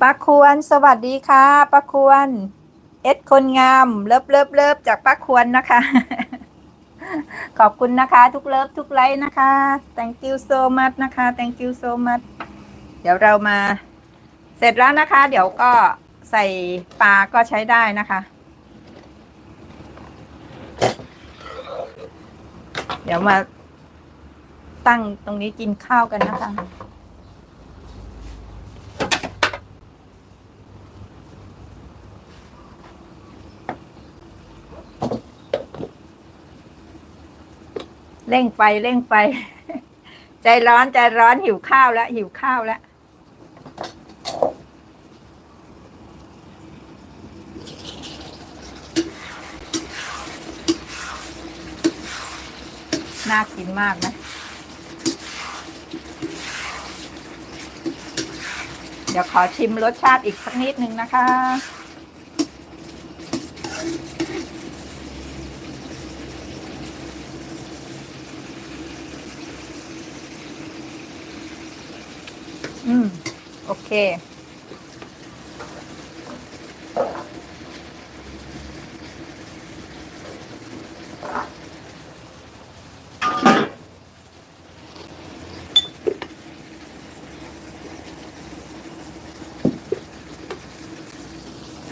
ป้าควร สวัสดีค่ะ ป้าควร เอสคนงาม เลิฟเลิฟเลิฟจากป้าควรนะคะ ขอบคุณนะคะ ทุกเลิฟทุกไลค์นะคะ thank you so much นะคะ thank you so much เดี๋ยวเรามา เสร็จแล้วนะคะ เดี๋ยวก็ใส่ปลาก็ใช้ได้นะคะ เดี๋ยวมาตั้งตรงนี้กินข้าวกันนะคะ เร่งไฟเร่งไฟ ใจร้อนใจร้อนหิวข้าวแล้ว หิวข้าวแล้ว น่ากินมากนะ เดี๋ยวขอชิมรสชาติอีกสักนิดนึงนะคะ อืม โอเค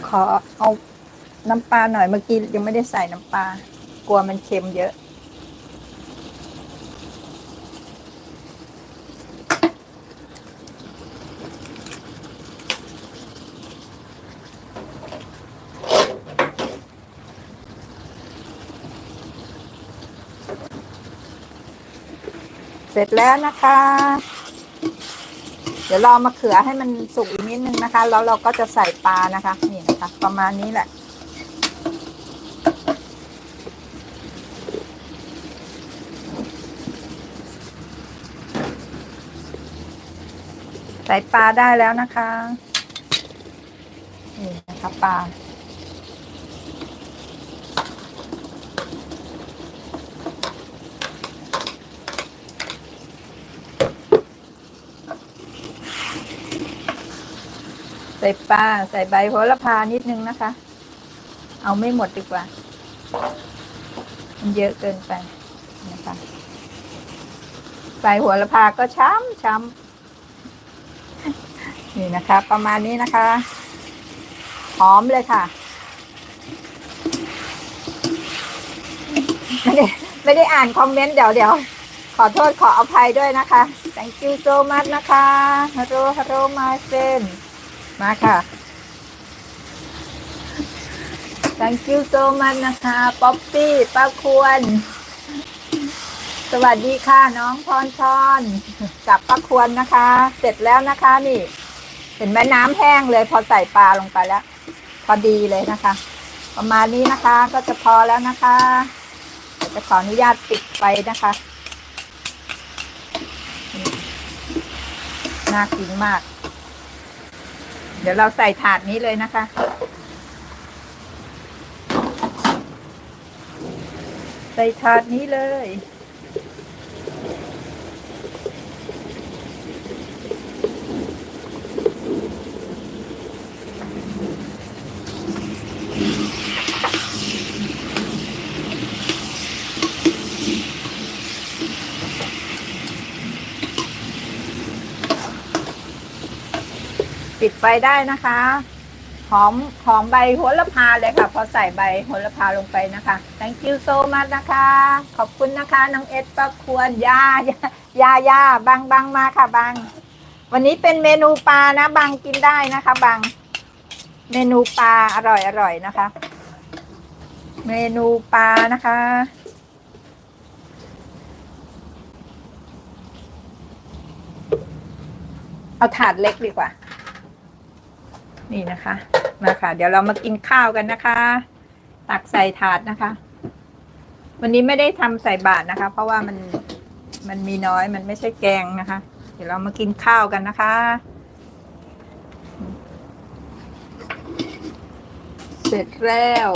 ขอเอาน้ำปลาหน่อยเมื่อกี้ยังไม่ได้ใส่น้ำปลากลัวมันเค็มเยอะ เสร็จแล้วนะคะ เดี๋ยวรอมะเขือให้มันสุกอีกนิดนึงนะคะ แล้วเราก็จะใส่ปลานะคะนี่นะ คะประมาณนี้แหละ ใส่ปลาได้แล้วนะคะ นี่นะคะปลา ใส่ปลาใส่ใบโหระพานิดนึงนะคะ เอาไม่หมดดีกว่า มันเยอะเกินไปนะคะใบโหัวละพาก็ช้ำช้ำนี่นะคะ ประมาณนี้นะคะ หอมเลยค่ะ ไม่ได้ไม่ได้อ่านคอมเมนต์เดี๋ยวเดี๋ยวขอโทษขออภัยด้วยนะคะ thank you so much นะคะ hello hello my friend มาค่ะ thank you so much นะคะป๊อปปี้ป้าควร สวัสดีค่ะ น้องพรพรกับป้าควรนะคะ เสร็จแล้วนะคะนี่ เห็นไหมน้ำแห้งเลย พอใส่ปลาลงไปแล้ว พอดีเลยนะคะ ประมาณนี้นะคะก็จะพอแล้วนะคะจะขออนุญาตปิดไฟนะคะน่ากินมาก เดี๋ยวเราใส่ถาดนี้เลยนะคะ ใส่ถาดนี้เลย ปิดไฟได้นะคะ หอมหอมใบโหระพาเลยค่ะ พอใส่ใบโหระพาลงไปนะคะ thank you so much นะคะ ขอบคุณนะคะน้องเอสประควรยายายายาบางบางมาค่ะบาง วันนี้เป็นเมนูปลานะบางกินได้นะคะบางเมนูปลาอร่อยอร่อยนะคะ เมนูปลานะคะเอาถาดเล็กดีกว่า นี่นะคะมาค่ะ เดี๋ยวเรามากินข้าวกันนะคะ ตักใส่ถาดนะคะ วันนี้ไม่ได้ทำใส่บาตรนะคะ เพราะว่ามันมันมีน้อยมันไม่ใช่แกงนะคะ เดี๋ยวเรามากินข้าวกันนะคะเสร็จแล้ว